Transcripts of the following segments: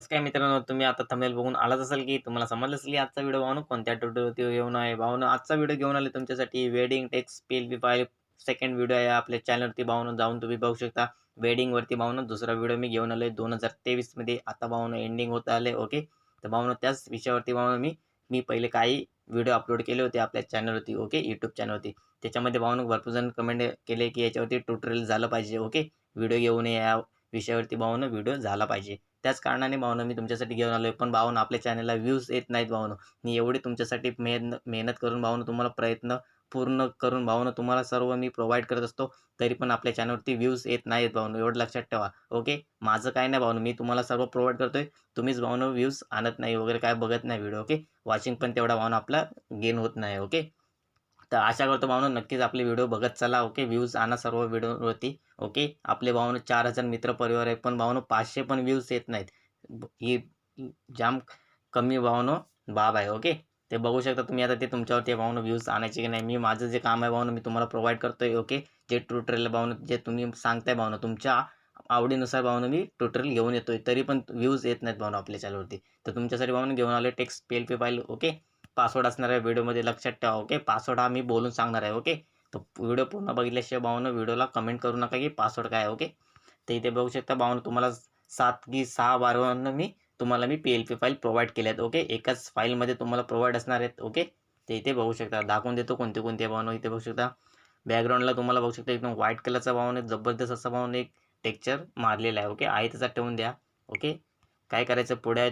काय मित्रांनो तुम्ही आता थंबनेल बघून आलाच असाल की तुम्हाला समजलं असेल की आजचा व्हिडिओ भावनो कोणत्या ट्युटोरियलवरती घेऊन आहे भावनं आजचा व्हिडिओ घेऊन आले तुमच्यासाठी wedding text P L P second video आहे आपल्या चॅनलवरती भावनं जाऊन तुम्ही बघू शकता. वेडिंगवरती भावनं दुसरा व्हिडिओ मी घेऊन आलो आहे दोन हजार तेवीसमध्ये आता भावनं एंडिंग होत आले ओके तर भावनं त्याच विषयावरती भावनं मी मी पहिले काही व्हिडिओ अपलोड केले होते आपल्या चॅनलवरती ओके यूट्यूब चॅनलवरती त्याच्यामध्ये भावनं भरपूर जण कमेंट केले की याच्यावरती ट्युटोरियल झालं पाहिजे ओके व्हिडिओ घेऊन या विषयावरती भावनं व्हिडिओ झाला पाहिजे. त्याच कारणाने भावनं मी तुमच्यासाठी घेऊन आलो आहे पण भावनं आपल्या चॅनलला व्ह्यूज येत नाहीत भावनं. मी एवढी तुमच्यासाठी मेहन मेहनत करून भावनं तुम्हाला प्रयत्न पूर्ण करून भावनं तुम्हाला सर्व मी प्रोव्हाइड करत असतो. तरी पण आपल्या चॅनलवरती व्ह्यूज येत नाहीत भावनं. एवढं लक्षात ठेवा. ओके माझं काय नाही भावनं. मी तुम्हाला सर्व प्रोव्हाइड करतोय. तुम्हीच भावनं व्ह्यूज आणत नाही वगैरे काय बघत नाही व्हिडिओ ओके वॉचिंग पण तेवढा भावनं आपला गेन होत नाही ओके तर आशा करतो भावनं नक्कीच आपले व्हिडिओ बघत चला ओके व्ह्यूज आणा सर्व व्हिडिओवरती ओके आपले भावनं चार हजार मित्र परिवार आहे पण भावनं पाचशे पण व्ह्यूज येत नाहीत. ही जाम कमी भावनं बाब आहे ओके ते बघू शकता तुम्ही आता ते तुमच्यावरती भावनं व्ह्यूज आणायचे की नाही. मी माझं जे काम आहे भावनं मी तुम्हाला प्रोव्हाइड करतोय ओके जे ट्युटोरियल भावनं जे तुम्ही सांगताय भावनं तुमच्या आवडीनुसार भावनं मी ट्युटोरियल घेऊन येतोय. तरी पण व्ह्यूज येत नाहीत भावनं आपल्या चॅनलवरती तर तुमच्यासाठी भावनं घेऊन आले text P L P file okay password असणार आहे व्हिडिओमध्ये लक्षात ठेवा ओके पासवर्ड हा मी बोलून सांगणार आहे ओके तर व्हिडिओ पूर्ण बघितल्याशिवाय भावनं व्हिडिओला कमेंट करू नका की पासवर्ड काय आहे ओके तर इथे बघू शकता भावनं तुम्हाला सात की सहा बारवरनं मी तुम्हाला मी P L P file provide केल्या आहेत ओके एकाच फाईलमध्ये तुम्हाला प्रोव्हाइड असणार आहेत ओके ते इथे बघू शकता दाखवून देतो कोणते कोणते भावनं इथे बघू शकता. बॅकग्राऊंडला तुम्हाला बघू शकता एकदम व्हाईट कलरचा भावनं जबरदस्त असा भावनं एक टेक्चर मारलेला आहे ओके आहे त्याचा ठेवून द्या ओके काय करायचं? पुढे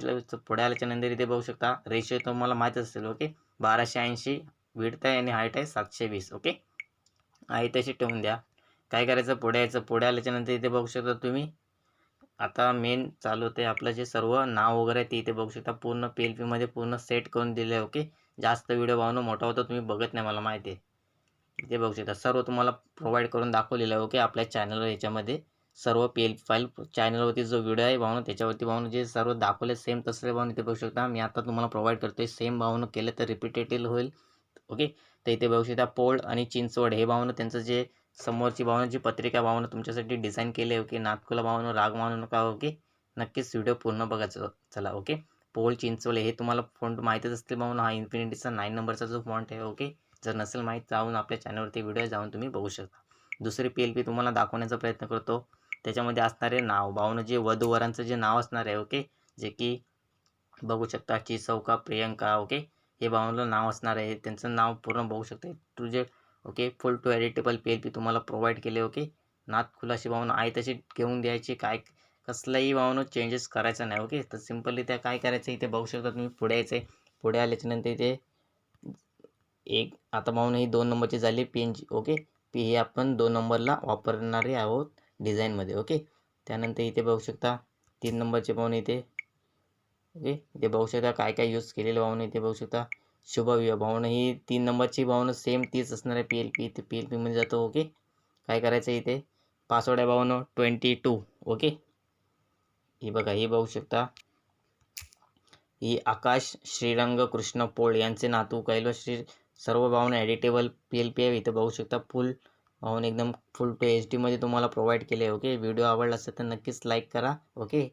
पुढे आल्याच्यानंतर इथे बघू शकता. रेशो तुम्हाला माहीत असेल ओके बाराशे ऐंशी विडत आहे आणि हाईट आहे सातशे वीस ओके आहे तशी ठेवून द्या. काय करायचं? पुढे यायचं पुढे आल्याच्यानंतर इथे बघू शकता तुम्ही. आता मेन चालू होते आपलं जे सर्व नाव वगैरे आहे ते इथे बघू शकता. पूर्ण पी एल पीमध्ये पूर्ण सेट करून दिले आहे ओके जास्त व्हिडिओ भावनं मोठा होता तुम्ही बघत नाही मला माहिती आहे. इथे बघू शकता. सर्व तुम्हाला प्रोव्हाइड करून दाखवलेलं आहे ओके आपल्या चॅनलवर याच्यामध्ये. सर्व पी एल फाईल चॅनलवरती जो व्हिडिओ आहे भावनं त्याच्यावरती भावनं जे सर्व दाखवले सेम तसले भावनं इथे बघू शकता. मी आता तुम्हाला प्रोव्हाइड करतो आहे सेम भावनं केलं तर रिपीटेटिव्ह होईल. ओके तर इथे बघू शकता पोळ आणि चिंचवड हे भावनं त्यांचं जे समोरची भावना जी पत्रिका भावना तुमच्यासाठी डिझाईन केली आहे ओके नातकुला भावना राग मानू नका ओके नक्कीच व्हिडिओ पूर्ण बघायचं चला ओके पोल चिंचवले हे तुम्हाला फॉन्ट माहीतच असतील भावना. हा इन्फिनिटीचा नाईन नंबरचा जो फॉन्ट आहे ओके जर नसेल माहीत जाऊन आपल्या चॅनलवरती व्हिडिओ जाऊन तुम्ही बघू शकता. दुसरी पी एल पी तुम्हाला दाखवण्याचा प्रयत्न करतो. त्याच्यामध्ये असणारे नाव भावनं जे वधूवरांचं जे नाव असणार आहे ओके जे की बघू शकता चिसौका प्रियंका ओके हे भावनला नाव असणार आहे. त्यांचं नाव पूर्ण बघू शकता. Two okay full two editable P L P तुम्हाला प्रोव्हाइड केले ओके नात खुलाशी भावना आहे तशी घेऊन द्यायची. काय कसलाही भावनं चेंजेस करायचं नाही ओके तर सिम्पली त्या काय करायचं इथे बघू शकता तुम्ही. पुढे यायचं आहे पुढे आल्याच्यानंतर इथे एक आता भावना ही दोन नंबरची झाली पेन ओके पी हे आपण दोन नंबरला वापरणारे आहोत. डिझाईनमध्ये ओके? त्यानंतर इथे बघू शकता तीन नंबरचे पाहून इथे ओके? इथे बघू शकता काय काय यूज केलेलं पाहून इथे बघू शकता शुभविवाह भावनं ही तीन नंबरची भावनं सेम तीच असणार आहे पी एल पी इथे पी एल पीमध्ये जातो ओके? काय करायचं इथे? पासवर्ड आहे भावनं ट्वेंटी टू ओके? ही बघा ही बघू शकता. ही आकाश श्रीरंग कृष्ण पोळ यांचे नातू कैलो श्री सर्व भावना एडिटेबल पी एल पी आहे. इथं बघू शकता फुल पाहून एकदम फुल टू एच डीमध्ये तुम्हाला प्रोव्हाइड केले आहे ओके व्हिडिओ आवडला असेल तर नक्कीच लाईक करा ओके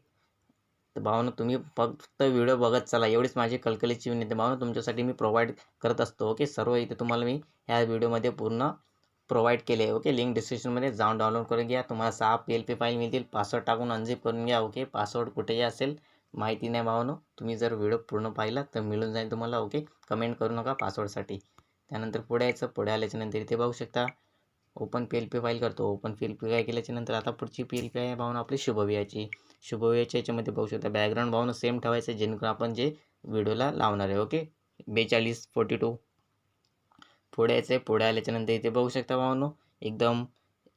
तर भावना तुम्ही फक्त व्हिडिओ बघत चला. एवढीच माझी कलकलीची विनंती भावना तुमच्यासाठी मी प्रोव्हाइड करत असतो ओके सर्व इथे तुम्हाला मी ह्या व्हिडिओमध्ये पूर्ण प्रोव्हाइड केले आहे ओके लिंक डिस्क्रिप्शनमध्ये जाऊन डाउनलोड करून घ्या. तुम्हाला सहा पी एल पी फाईल मिळतील. पासवर्ड टाकून अनझिप करून घ्या ओके पासवर्ड कुठेही असेल माहिती नाही भावनो. तुम्ही जर व्हिडिओ पूर्ण पाहिला तर मिळून जाईल तुम्हाला ओके कमेंट करू नका पासवर्डसाठी त्यानंतर पुढे यायचं. पुढे आल्याच्यानंतर इथे बघू शकता. Open P L P file करतो. Open P L P file केल्याच्यानंतर आता पुढची पी एल पी आहे भावना आपली शुभवियाची. शुभवियाच्या याच्यामध्ये बघू शकता बॅकग्राऊंड भावना सेम ठेवायचं आहे जेणेकरून आपण जे व्हिडिओला लावणार आहे ओके बेचाळीस फोर्टी टू पुढे यायचं आहे पुढे आल्याच्यानंतर इथे बघू शकता भावनो. एकदम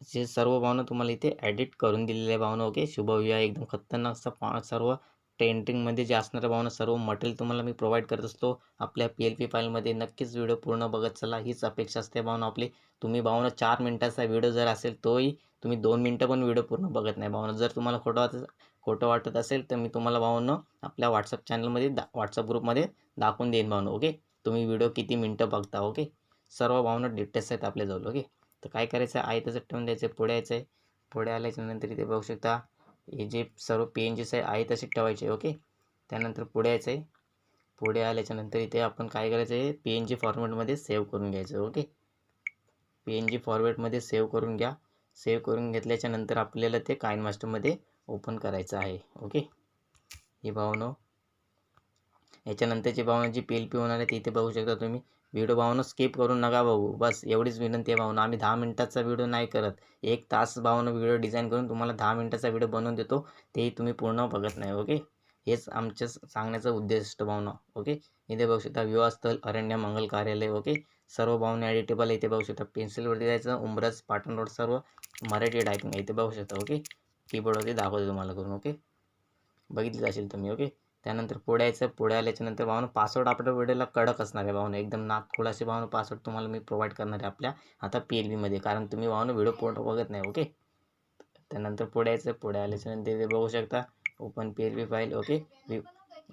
जे सर्व भावना तुम्हाला इथे ॲडिट करून दिलेले आहे भावना ओके शुभविवाह एकदम खतरनाक असं सर्व ट्रेंडिंगमध्ये जे असणारं भावना सर्व मटेरियल तुम्हाला मी प्रोव्हाइड करत असतो. आपल्या पी एल पी फाईलमध्ये नक्कीच व्हिडिओ पूर्ण बघत चला. हीच अपेक्षा असते भावना आपली. तुम्ही भावना चार मिनटाचा व्हिडिओ जर असेल तोही तुम्ही दोन मिनटं पण व्हिडिओ पूर्ण बघत नाही भावना. जर तुम्हाला खोटं वाटत खोटं वाटत असेल तर मी तुम्हाला भावनं आपल्या व्हॉट्सअप चॅनलमध्ये दा व्हॉट्सअप ग्रुपमध्ये दाखवून देईन भावनं ओके तुम्ही व्हिडिओ किती मिनटं बघता ओके सर्व भावना डिटेल्स आहेत आपल्याजवळ ओके तर काय करायचं? आहे तसं ठेवून द्यायचं आहे पुढे यायचं आहे पुढे आल्याच्यानंतर इथे बघू शकता. हे जे सर्व पी एन जीस आहे आहे तसे ठेवायचे ओके त्यानंतर पुढे यायचं आहे. पुढे आल्याच्यानंतर इथे आपण काय करायचं आहे? पी एन जी फॉर्मॅटमध्ये सेव्ह करून घ्यायचं ओके पी एन जी फॉर्मॅटमध्ये सेव्ह करून घ्या. सेव्ह करून घेतल्याच्यानंतर आपल्याला ते काइन मास्टरमध्ये ओपन करायचं आहे ओके ही भावनो याच्यानंतरची भावना जी पी एल पी होणार आहे ती इथे बघू शकता तुम्ही. व्हिडिओ भावना स्किप करून नका भाऊ बस एवढीच विनंती आहे भावना आम्ही दहा मिनटाचा व्हिडिओ नाही करत. एक तास भावना व्हिडिओ डिझाईन करून तुम्हाला दहा मिनटाचा व्हिडिओ बनवून देतो. तेही तुम्ही पूर्ण बघत नाही ओके? हेच आमच्या सांगण्याचं उद्दिष्ट भावना ओके? इथे बघू शकता विवाहस्थळ अरण्य मंगल कार्यालय ओके? सर्व भावना ॲडिटेबल इथे बघू शकता पेन्सिलवरती जायचं उमरज पाटण रोड सर्व मराठी टायपिंग इथे बघू शकता ओके? कीबोर्डवरती दाखवतो तुम्हाला करून ओके? बघितलं असेल तुम्ही ओके? त्यानंतर पुढे यायचं पुढे आल्याच्यानंतर भावना पासवर्ड आपल्या व्हिडिओला कडक असणार आहे भावनं. एकदम नागपूर भावनं पासवर्ड तुम्हाला मी प्रोव्हाइड करणार आहे आपल्या आता पी एल बीमध्ये कारण तुम्ही भावनं व्हिडिओ पूर्ण बघत नाही ओके त्यानंतर पुढे यायचं पुढे आल्याच्यानंतर इथे बघू शकता. Open P L B file okay we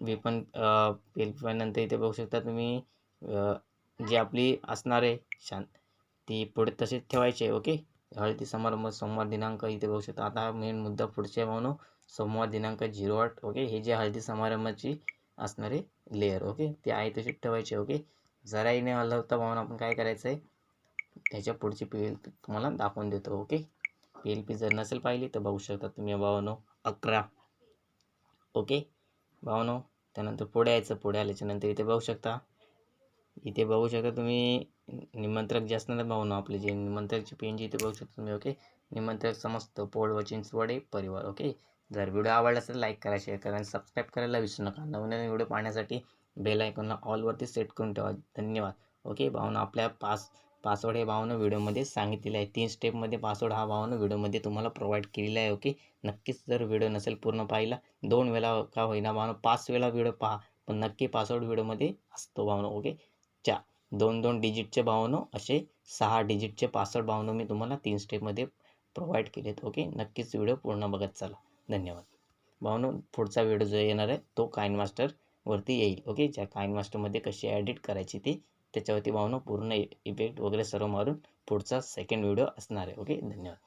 वी पण पी एल बी फाईल नंतर इथे बघू शकता तुम्ही जी आपली असणार आहे शांत ती पुढे तशीच ठेवायची आहे ओके हळदी समारंभ सोमवार दिनांक इथे बघू शकता. आता मेन मुद्दा पुढचे भावनो. सोमवार दिनांक झिरो आठ ओके? हे जे हळदी समारंभाची असणारे लेअर ओके? ते आहे तशीच ठेवायचे ओके? जराही नाही हलवता भावना आपण काय करायचं आहे त्याच्या पुढची पी एल पी तुम्हाला दाखवून देतो ओके? पी एल पी जर नसेल पाहिली तर बघू शकता तुम्ही भावनो अकरा ओके? भावनो त्यानंतर पुढे यायचं पुढे आल्याच्यानंतर इथे बघू शकता. इथे बघू शकता तुम्ही निमंत्रक जे असणार भावना आपले जे निमंत्रकची पेन जी इथे बघू शकता तुम्ही ओके? निमंत्रक समस्त पोळ व चिंचवडे परिवार ओके? जर व्हिडिओ आवडला असेल लाईक करा शेअर करा आणि सबस्क्राईब करायला विसरू नका. नवीन व्हिडिओ पाहण्यासाठी बेल आयकॉनला ऑलवरती सेट करून ठेवा. धन्यवाद. ओके भावना आपल्या पास पासवर्ड हे भावनं व्हिडिओमध्ये सांगितलेलं आहे. तीन स्टेपमध्ये पासवर्ड हा भावना व्हिडिओमध्ये तुम्हाला प्रोव्हाइड केलेला आहे. ओके नक्कीच जर व्हिडिओ नसेल पूर्ण पाहिला दोन वेळा का होईना भावना पाच वेळा व्हिडिओ पहा. पण नक्की पासवर्ड व्हिडिओमध्ये असतो भावना. ओके चा दोन दोन डिजिटचे भावनं असे सहा डिजिटचे पासवर्ड भावनं मी तुम्हाला तीन स्टेपमध्ये प्रोव्हाइड केलेत. ओके नक्कीच व्हिडिओ पूर्ण बघत चला. धन्यवाद. भावनो पुढचा व्हिडिओ जो येणार आहे तो काइन मास्टरवरती येईल ओके ज्या काइन मास्टरमध्ये कशी ॲडिट करायची ती त्याच्यावरती भावनो पूर्ण इफेक्ट वगैरे सर्व मारून पुढचा सेकंड व्हिडिओ असणार आहे ओके धन्यवाद.